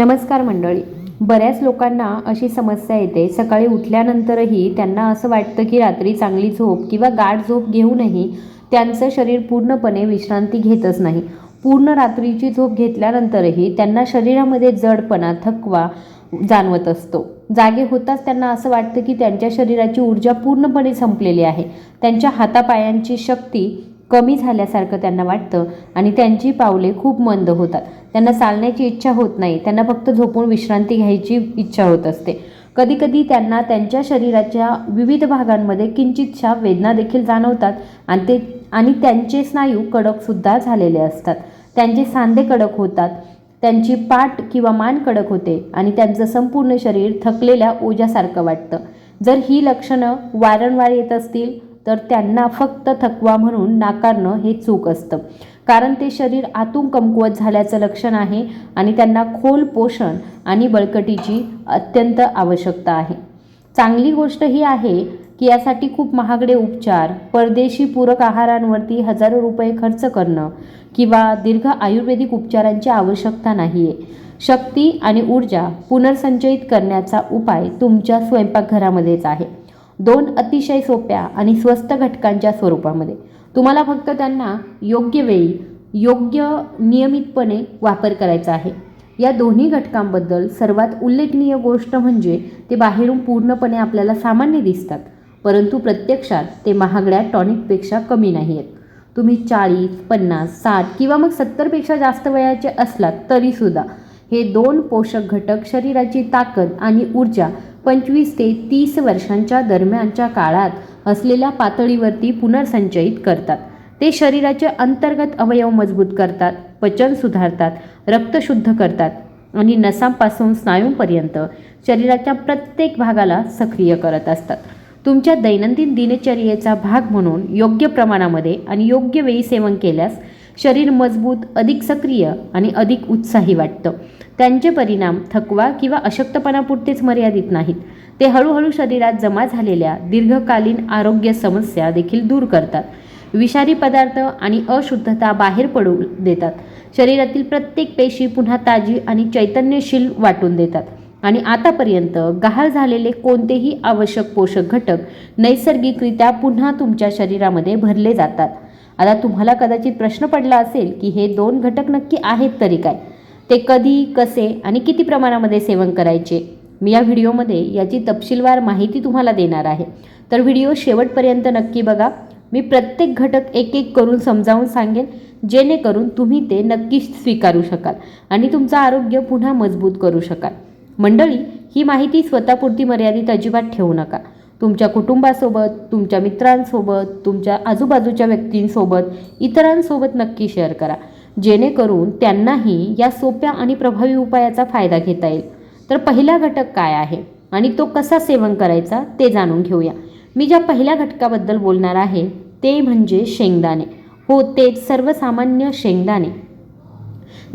नमस्कार मंडळी. बऱ्याच लोकांना अशी समस्या येते. सकाळी उठल्यानंतरही त्यांना असं वाटतं की रात्री चांगली झोप किंवा गाढ झोप घेऊनही त्यांचं शरीर पूर्णपणे विश्रांती घेतच नाही. पूर्ण रात्रीची झोप घेतल्यानंतरही त्यांना शरीरामध्ये जडपणा थकवा जाणवत असतो. जागे होताच त्यांना असं वाटतं की त्यांच्या शरीराची ऊर्जा पूर्णपणे संपलेली आहे. त्यांच्या हातापायांची शक्ती कमी झाल्यासारखं त्यांना वाटतं आणि त्यांची पावले खूप मंद होतात. त्यांना चालण्याची इच्छा होत नाही. त्यांना फक्त झोपून विश्रांती घ्यायची इच्छा होत असते. कधीकधी त्यांना त्यांच्या शरीराच्या विविध भागांमध्ये किंचितशा वेदना देखील जाणवतात आणि ते आणि त्यांचे स्नायू कडकसुद्धा झालेले असतात. त्यांचे सांधे कडक होतात. त्यांची पाठ किंवा मान कडक होते आणि त्यांचं संपूर्ण शरीर थकलेल्या ओझ्यासारखं वाटतं. जर ही लक्षणं वारंवार येत असतील तर त्यांना फक्त थकवा म्हणून नाकारणं हे चूक असतं. कारण ते शरीर आतून कमकुवत झाल्याचं लक्षण आहे आणि त्यांना खोल पोषण आणि बळकटीची अत्यंत आवश्यकता आहे. चांगली गोष्ट ही आहे की यासाठी खूप महागडे उपचार परदेशी पूरक आहारांवरती हजारो रुपये खर्च करणं किंवा दीर्घ आयुर्वेदिक उपचारांची आवश्यकता नाही आहे शक्ती आणि ऊर्जा पुनर्संचयित करण्याचा उपाय तुमच्या स्वयंपाकघरामध्येच आहे. दोन अतिशय सोप्या आणि स्वस्त घटकांच्या स्वरूपामध्ये. तुम्हाला फक्त त्यांना योग्य वेळी योग्य नियमितपणे वापर करायचा आहे. या दोन्ही घटकांबद्दल सर्वात उल्लेखनीय गोष्ट म्हणजे ते बाहेरून पूर्णपणे आपल्याला सामान्य दिसतात परंतु प्रत्यक्षात ते महागड्या टॉनिकपेक्षा कमी नाही आहेत. तुम्ही चाळीस पन्नास साठ किंवा मग सत्तरपेक्षा जास्त वयाचे असलात तरीसुद्धा हे दोन पोषक घटक शरीराची ताकद आणि ऊर्जा पंचवीस ते तीस वर्षांच्या दरम्यानच्या काळात असलेल्या पातळीवरती पुनर्संचयित करतात. ते शरीराचे अंतर्गत अवयव मजबूत करतात पचन सुधारतात रक्त शुद्ध करतात आणि नसांपासून स्नायूंपर्यंत शरीराच्या प्रत्येक भागाला सक्रिय करत असतात. तुमच्या दैनंदिन दिनचर्येचा भाग म्हणून योग्य प्रमाणामध्ये आणि योग्य वेळी सेवन केल्यास शरीर मजबूत अधिक सक्रिय आणि अधिक उत्साही वाटतं. त्यांचे परिणाम थकवा किंवा अशक्तपणापुरतेच मर्यादित नाहीत. ते हळूहळू शरीरात जमा झालेल्या दीर्घकालीन आरोग्य समस्या देखील दूर करतात. विषारी पदार्थ आणि अशुद्धता बाहेर पडू देतात. शरीरातील प्रत्येक पेशी पुन्हा ताजी आणि चैतन्यशील वाटून देतात. आणि आतापर्यंत गहाळ झालेले कोणतेही आवश्यक पोषक घटक नैसर्गिकरित्या पुन्हा तुमच्या शरीरामध्ये भरले जातात. आता तुम्हाला कदाचित प्रश्न पडला असेल की हे दोन घटक नक्की आहेत तरी काय? ते कधी कसे आणि किती प्रमाणामध्ये सेवन करायचे? मी या व्हिडिओमध्ये याची तपशीलवार माहिती तुम्हाला देणार आहे. तर व्हिडिओ शेवटपर्यंत नक्की बघा. मी प्रत्येक घटक एक एक करून समजावून सांगेन जेणेकरून तुम्ही ते नक्कीच स्वीकारू शकाल आणि तुमचं आरोग्य पुन्हा मजबूत करू शकाल. मंडळी ही माहिती स्वतःपुरती मर्यादित अजिबात ठेवू नका. तुमच्या कुटुंबासोबत तुमच्या मित्रांसोबत तुमच्या आजूबाजूच्या व्यक्तींसोबत इतरांसोबत नक्की शेअर करा. जेणेकरून त्यांनाही या सोप्या आणि प्रभावी उपायाचा फायदा घेता येईल. तर पहिला घटक काय आहे आणि तो कसा सेवन करायचा ते जाणून घेऊया. मी ज्या पहिल्या घटकाबद्दल बोलणार आहे ते म्हणजे शेंगदाणे. हो तेच सर्वसामान्य शेंगदाणे.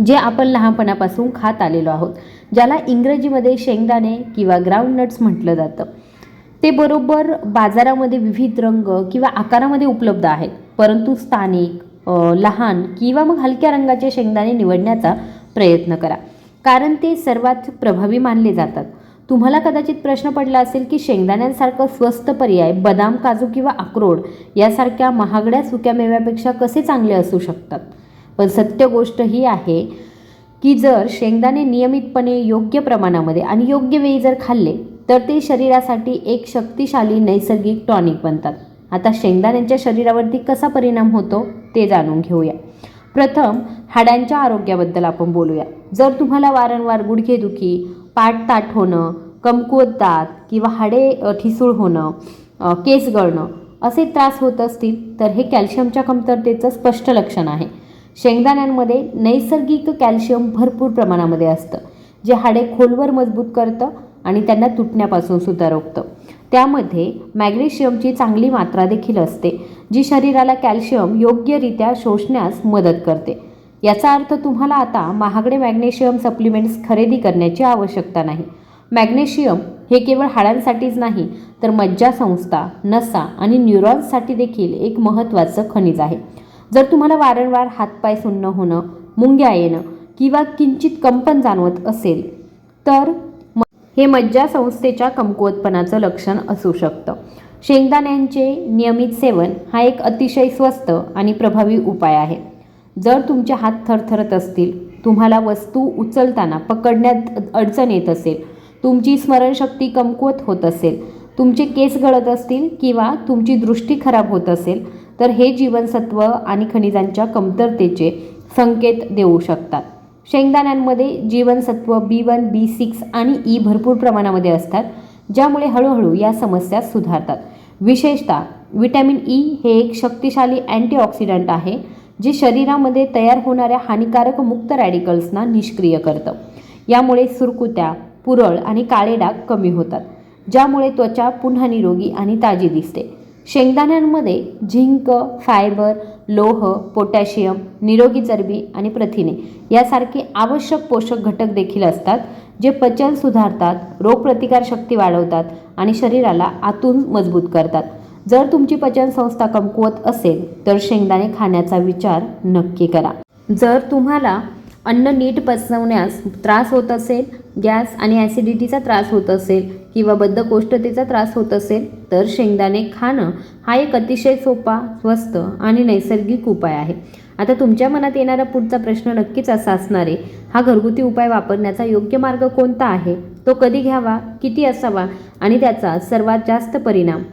जे आपण लहानपणापासून खात आलेलो आहोत. ज्याला इंग्रजीमध्ये शेंगदाणे किंवा ग्राउंड नट्स म्हटलं जातं. ते बरोबर बाजारामध्ये विविध रंग किंवा आकारामध्ये उपलब्ध आहेत. परंतु स्थानिक लहान किंवा मग हलक्या रंगाचे शेंगदाणे निवडण्याचा प्रयत्न करा. कारण ते सर्वात प्रभावी मानले जातात. तुम्हाला कदाचित प्रश्न पडला असेल की शेंगदाण्यांसारखं स्वस्त पर्याय बदाम काजू किंवा अक्रोड यासारख्या महागड्या सुक्या मेव्यापेक्षा कसे चांगले असू शकतात? पण सत्य गोष्ट ही आहे की जर शेंगदाणे नियमितपणे योग्य प्रमाणामध्ये आणि योग्य वेळी जर खाल्ले तर ते शरीरासाठी एक शक्तिशाली नैसर्गिक टॉनिक बनतात. आता शेंगदाण्यांच्या शरीरावरती कसा परिणाम होतो ते जाणून घेऊया. प्रथम हाडांच्या आरोग्याबद्दल आपण बोलूया. जर तुम्हाला वारंवार गुडघेदुखी पाठ ताट होणं कमकुवत दात किंवा हाडे ठिसूळ होणं केस गळणं असे त्रास होत असतील तर हे कॅल्शियमच्या कमतरतेचं स्पष्ट लक्षण आहे. शेंगदाण्यांमध्ये नैसर्गिक कॅल्शियम भरपूर प्रमाणामध्ये असतं जे हाडे खोलवर मजबूत करतं आणि त्यांना तुटण्यापासून सुद्धा रोखतं त्यामध्ये मॅग्नेशियमची चांगली मात्रा देखील असते जी शरीराला कॅल्शियम योग्यरित्या शोषण्यास मदत करते. याचा अर्थ तुम्हाला आता महागडे मॅग्नेशियम सप्लिमेंट्स खरेदी करण्याची आवश्यकता नाही. मॅग्नेशियम हे केवळ हाडांसाठीच नाही तर मज्जासंस्था नसा आणि न्यूरॉन्ससाठी देखील एक महत्त्वाचं खनिज आहे. जर तुम्हाला वारंवार हातपाय सुन्न होणं मुंग्या येणं किंवा किंचित कंपन जाणवत असेल तर हे हे मज्जासंस्थेच्या कमकुवतपणाचं लक्षण असू शकतं. शेंगदाण्यांचे नियमित सेवन हा एक अतिशय स्वस्त आणि प्रभावी उपाय आहे. जर तुमचे हात थरथरत असतील तुम्हाला वस्तू उचलताना पकडण्यात अडचण येत असेल तुमची स्मरणशक्ती कमकुवत होत असेल तुमचे केस गळत असतील किंवा तुमची दृष्टी खराब होत असेल तर हे जीवनसत्व आणि खनिजांच्या कमतरतेचे संकेत देऊ शकतात. शेंगदाण्यांमध्ये जीवनसत्व बी वन बी सिक्स आणि ई भरपूर प्रमाणामध्ये असतात ज्यामुळे हळूहळू या समस्या सुधारतात. विशेषतः विटॅमिन ई e हे एक शक्तिशाली अँटीऑक्सिडंट आहे जे शरीरामध्ये तयार होणाऱ्या हानिकारक मुक्त रॅडिकल्सना निष्क्रिय करतं. यामुळे सुरकुत्या पुरळ आणि काळे डाग कमी होतात ज्यामुळे त्वचा पुन्हा निरोगी आणि ताजी दिसते. शेंगदाण्यांमध्ये झिंक फायबर लोह पोटॅशियम निरोगी चरबी आणि प्रथिने यासारखे आवश्यक पोषक घटक देखील असतात जे पचन सुधारतात रोगप्रतिकारशक्ती वाढवतात आणि शरीराला आतून मजबूत करतात. जर तुमची पचन संस्था कमकुवत असेल तर शेंगदाणे खाण्याचा विचार नक्की करा. जर तुम्हाला अन्न नीट पचवण्यास त्रास होत असेल गॅस आणि ॲसिडिटीचा त्रास होत असेल किंवा बद्धकोष्ठतेचा त्रास होत असेल तर शेंगदाणे खाणं हा एक अतिशय सोपा स्वस्त आणि नैसर्गिक उपाय आहे. आता तुमच्या मनात येणारा पुढचा प्रश्न नक्कीच असा असणार आहे हा घरगुती उपाय वापरण्याचा योग्य मार्ग कोणता आहे? तो कधी घ्यावा किती असावा आणि त्याचा सर्वात जास्त परिणाम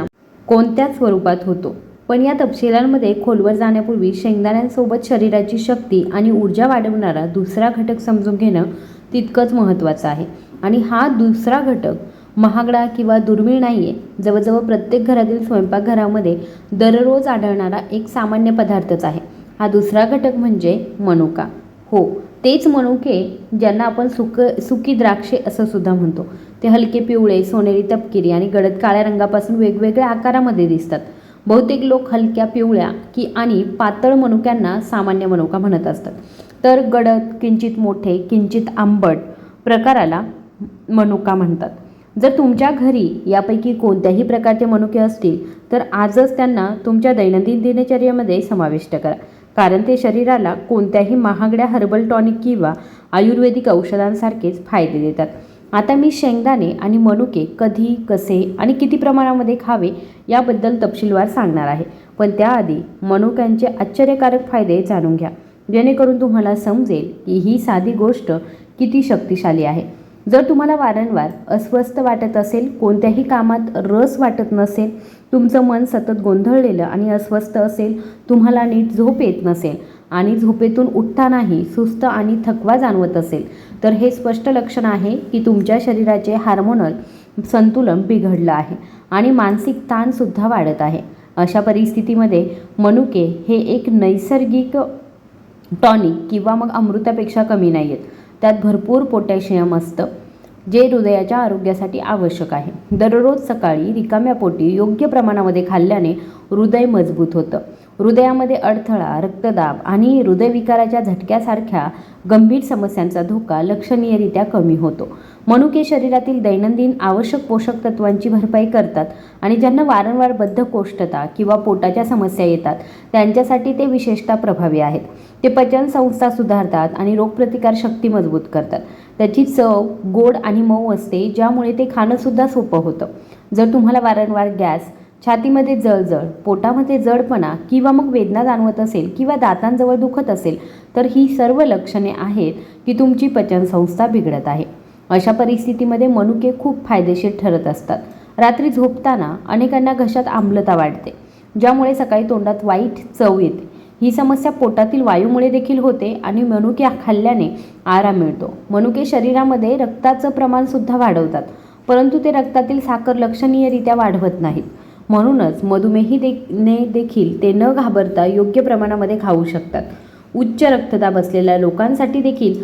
कोणत्या स्वरूपात होतो? पण या तपशिलांमध्ये खोलवर जाण्यापूर्वी शेंगदाण्यांसोबत शरीराची शक्ती आणि ऊर्जा वाढवणारा दुसरा घटक समजून घेणं तितकंच महत्त्वाचं आहे. आणि हा दुसरा घटक महागडा किंवा दुर्मिळ नाही आहे जवळजवळ प्रत्येक घरातील स्वयंपाकघरामध्ये दररोज आढळणारा एक सामान्य पदार्थच आहे. हा दुसरा घटक म्हणजे मनुका. हो तेच मनुके ज्यांना आपण सुक सुकी द्राक्षे असं सुद्धा म्हणतो. ते हलके पिवळे सोनेरी तपकिरी आणि गडद काळ्या रंगापासून वेगवेगळ्या आकारामध्ये दिसतात. बहुतेक लोक हलक्या पिवळ्या की आणि पातळ मनुक्यांना सामान्य मनुका म्हणत असतात. तर गडद किंचित मोठे किंचित आंबट प्रकाराला मनुका म्हणतात. जर तुमच्या घरी यापैकी कोणत्याही प्रकारचे मनुके असतील तर आजच त्यांना तुमच्या दैनंदिन दिनचर्येमध्ये समाविष्ट करा. कारण ते शरीराला कोणत्याही महागड्या हर्बल टॉनिक किंवा आयुर्वेदिक औषधांसारखेच फायदे देतात. आता मी शेंगदाणे आणि मनुके कधी कसे आणि किती प्रमाणामध्ये खावे याबद्दल तपशीलवार सांगणार आहे. पण त्याआधी मनुक्यांचे आश्चर्यकारक फायदे जाणून घ्या. जेणेकरून तुम्हाला समजेल की ही साधी गोष्ट किती शक्तिशाली आहे. जर तुम्हाला वारंवार अस्वस्थ वाटत असेल कोणत्याही कामात रस वाटत नसेल तुमचं मन सतत गोंधळलेलं आणि अस्वस्थ असेल तुम्हाला नीट झोप येत नसेल आणि झोपेतून उठतानाही सुस्त आणि थकवा जाणवत असेल तर हे स्पष्ट लक्षण आहे की तुमच्या शरीराचे हार्मोनल संतुलन बिघडलं आहे आणि मानसिक ताणसुद्धा वाढत आहे. अशा परिस्थितीमध्ये मनुके हे एक नैसर्गिक टॉनिक किंवा मग अमृतापेक्षा कमी नाही आहेत त्यात भरपूर पोटॅशियम असतं जे हृदयाच्या आरोग्यासाठी आवश्यक आहे. दररोज सकाळी रिकाम्या पोटी योग्य प्रमाणामध्ये खाल्ल्याने हृदय मजबूत होतं. हृदयामध्ये अडथळा रक्तदाब आणि हृदयविकाराच्या झटक्यासारख्या गंभीर समस्यांचा धोका लक्षणीयरित्या कमी होतो. मनुके शरीरातील दैनंदिन आवश्यक पोषक तत्वांची भरपाई करतात आणि ज्यांना वारंवार बद्धकोष्ठता किंवा पोटाच्या समस्या येतात त्यांच्यासाठी ते विशेषतः प्रभावी आहेत. ते पचन संस्था सुधारतात आणि रोगप्रतिकार शक्ती मजबूत करतात. त्याची चव गोड आणि मऊ असते ज्यामुळे ते खाणंसुद्धा सोपं होतं. जर तुम्हाला वारंवार गॅस छातीमध्ये जळजळ पोटामध्ये जडपणा किंवा मग वेदना जाणवत असेल किंवा दातांजवळ दुखत असेल तर ही सर्व लक्षणे आहेत की तुमची पचनसंस्था बिघडत आहे. अशा परिस्थितीमध्ये मनुके खूप फायदेशीर ठरत असतात. रात्री झोपताना अनेकांना घशात आम्लता वाढते ज्यामुळे सकाळी तोंडात वाईट चव येते. ही समस्या पोटातील वायूमुळे देखील होते आणि मनुके खाल्ल्याने आराम मिळतो. मनुके शरीरामध्ये रक्ताचं प्रमाणसुद्धा वाढवतात परंतु ते रक्तातील साखर लक्षणीयरित्या वाढवत नाहीत. म्हणूनच मधुमेही दे ने देखील ते न घाबरता योग्य प्रमाणामध्ये खाऊ शकतात. उच्च रक्तदाब असलेल्या लोकांसाठी देखील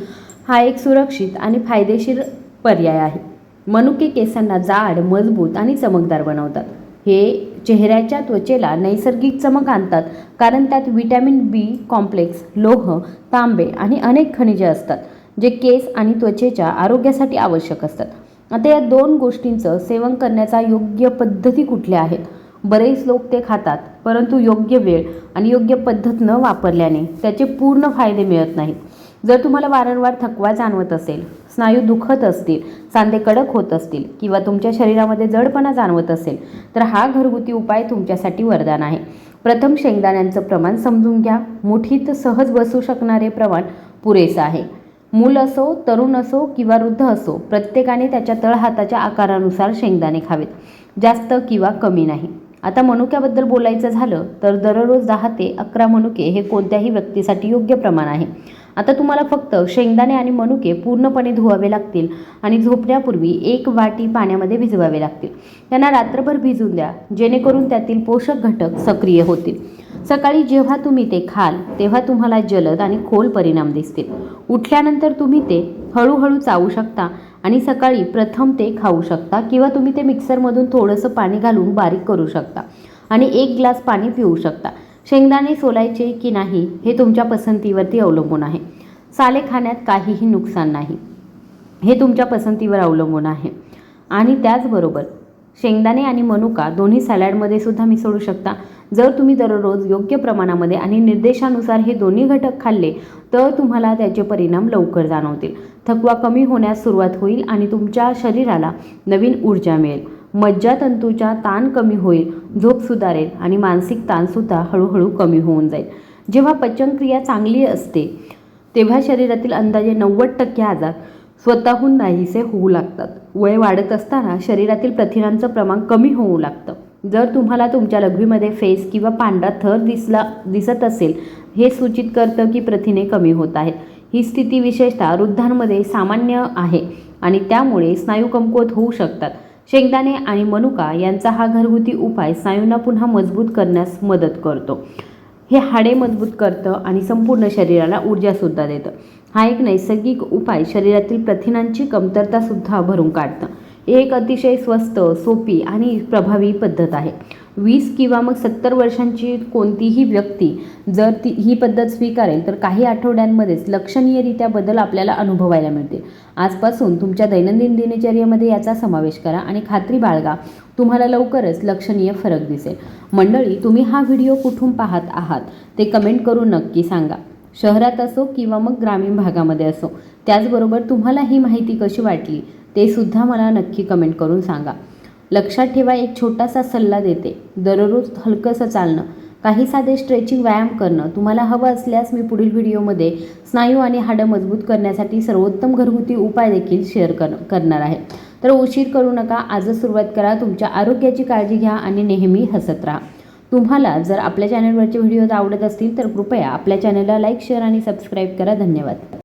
हा एक सुरक्षित आणि फायदेशीर पर्याय आहे. मनुके केसांना जाड मजबूत आणि चमकदार बनवतात. हे चेहऱ्याच्या त्वचेला नैसर्गिक चमक आणतात कारण त्यात विटॅमिन बी कॉम्प्लेक्स लोह तांबे आणि अनेक खनिजे असतात जे केस आणि त्वचेच्या आरोग्यासाठी आवश्यक असतात. आता या दोन गोष्टींचं सेवन करण्याचा योग्य पद्धती कुठल्या आहेत? बरेच लोक ते खातात परंतु योग्य वेळ आणि योग्य पद्धत न वापरल्याने त्याचे पूर्ण फायदे मिळत नाहीत. जर तुम्हाला वारंवार थकवा जाणवत असेल स्नायू दुखत असतील सांधे कडक होत असतील किंवा तुमच्या शरीरामध्ये जडपणा जाणवत असेल तर हा घरगुती उपाय तुमच्यासाठी वरदान आहे. प्रथम शेंगदाण्यांचं प्रमाण समजून घ्या. मुठीत सहज बसू शकणारे प्रमाण पुरेसं आहे. मूल असो तरुण असो किंवा वृद्ध असो प्रत्येकाने त्याच्या तळहाताच्या आकारानुसार शेंगदाणे खावेत. जास्त किंवा कमी नाही. आता मनुक्याबद्दल बोलायचं झालं तर दररोज दहा ते अकरा मनुके हे कोणत्याही व्यक्तीसाठी योग्य प्रमाण आहे. आता तुम्हाला फक्त शेंगदाणे आणि मनुके पूर्णपणे धुवावे लागतील आणि झोपण्यापूर्वी एक वाटी पाण्यामध्ये भिजवावे लागतील. त्यांना रात्रभर भिजून द्या जेणेकरून त्यातील पोषक घटक सक्रिय होतील. सकाळी जेव्हा तुम्ही ते खाल तेव्हा तुम्हाला जलद आणि खोल परिणाम दिसतील. उठल्यानंतर तुम्ही ते हळूहळू चावू शकता आणि सकाळी प्रथम ते खाऊ शकता किंवा तुम्ही ते मिक्सरमधून थोडंसं पाणी घालून बारीक करू शकता आणि एक ग्लास पाणी पिऊ शकता. शेंगदाणे सोलायचे की नाही हे तुमच्या पसंतीवरती अवलंबून आहे. साले खाण्यात काहीही नुकसान नाही. हे तुमच्या पसंतीवर अवलंबून आहे. आणि त्याचबरोबर शेंगदाणे आणि मनुका दोन्ही सॅलॅडमध्ये सुद्धा मिसळू शकता. जर तुम्ही दररोज योग्य प्रमाणामध्ये आणि निर्देशानुसार हे दोन्ही घटक खाल्ले तर तुम्हाला त्याचे परिणाम लवकर जाणवतील. थकवा कमी होण्यास सुरुवात होईल आणि तुमच्या शरीराला नवीन ऊर्जा मिळेल. मज्जातंतूचा ताण कमी होईल झोप सुधारेल आणि मानसिक ताणसुद्धा हळूहळू कमी होऊन जाईल. जेव्हा पचनक्रिया चांगली असते तेव्हा शरीरातील अंदाजे नव्वद टक्के आजार स्वतःहून नाहीसे होऊ लागतात. वय वाढत असताना शरीरातील प्रथिनांचं प्रमाण कमी होऊ लागतं. जर तुम्हाला तुमच्या लघवीमध्ये फेस किंवा पांढरा थर दिसला दिसत असेल हे सूचित करतं की प्रथिने कमी होत आहेत. ही स्थिती विशेषतः वृद्धांमध्ये सामान्य आहे आणि त्यामुळे स्नायू कमकुवत होऊ शकतात. शेंगदाणे आणि मनुका यांचा हा घरगुती उपाय स्नायूंना पुन्हा मजबूत करण्यास मदत करतो. हे हाडे मजबूत करतं आणि संपूर्ण शरीराला ऊर्जासुद्धा देतं. हा एक नैसर्गिक उपाय शरीरातील प्रथिनांची कमतरतासुद्धा भरून काढतं. एक अतिशय स्वस्त सोपी आणि प्रभावी पद्धत आहे. वीस किंवा मग सत्तर वर्षांची कोणतीही व्यक्ती जर ती ही पद्धत स्वीकारेल तर काही आठवड्यांमध्येच लक्षणीयरित्या बदल आपल्याला अनुभवायला मिळतील. आजपासून तुमच्या दैनंदिन दिनचर्येमध्ये याचा समावेश करा आणि खात्री बाळगा. तुम्हाला लवकरच लक्षणीय फरक दिसेल. मंडळी तुम्ही हा व्हिडिओ कुठून पाहत आहात? ते कमेंट करून नक्की सांगा. शहरात असो किंवा मग ग्रामीण भागामध्ये असो त्याचबरोबर तुम्हाला ही माहिती कशी वाटली ते सुद्धा मला नक्की कमेंट करून सांगा. लक्षात ठेवा एक छोटासा सल्ला देते. दररोज हलकंसं चालणं. काही साधे स्ट्रेचिंग व्यायाम करणं. तुम्हाला हवं असल्यास मी पुढील व्हिडिओमध्ये स्नायू आणि हाडं मजबूत करण्यासाठी सर्वोत्तम घरगुती उपाय देखील शेअर कर करणार आहे. तर उशीर करू नका. आजच सुरुवात करा. तुमच्या आरोग्याची काळजी घ्या आणि नेहमी हसत राहा. तुम्हाला जर आपल्या चॅनलवरचे व्हिडिओज आवडत असतील तर कृपया आपल्या चॅनलला लाईक शेअर आणि सबस्क्राईब करा. धन्यवाद.